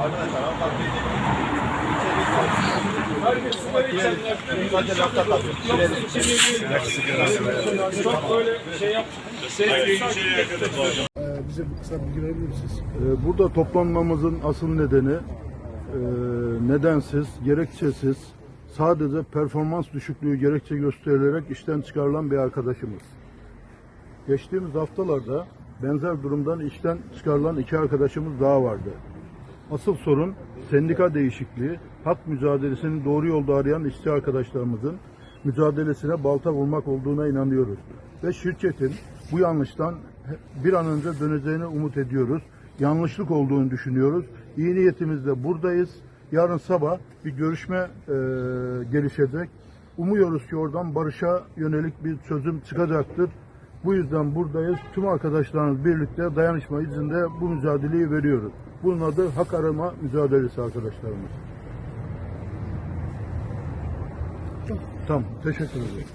Arkadaşlar, ee, bize bir kısa bilgi verebilir misiniz? Ee, Burada toplanmamızın asıl nedeni e, nedensiz, gerekçesiz, sadece performans düşüklüğü gerekçe gösterilerek işten çıkarılan bir arkadaşımız. Geçtiğimiz haftalarda benzer durumdan işten çıkarılan iki arkadaşımız daha vardı. Asıl sorun sendika değişikliği, hak mücadelesini doğru yolda arayan işçi arkadaşlarımızın mücadelesine balta vurmak olduğuna inanıyoruz. Ve şirketin bu yanlıştan bir an önce döneceğini umut ediyoruz. Yanlışlık olduğunu düşünüyoruz. İyi niyetimizle buradayız. Yarın sabah bir görüşme e, gelişecek. Umuyoruz ki oradan barışa yönelik bir çözüm çıkacaktır. Bu yüzden buradayız. Tüm arkadaşlarımız birlikte dayanışma izinde bu mücadeleyi veriyoruz. Bunun adı hak arama mücadelesi arkadaşlarımız. Tamam, teşekkür ederim.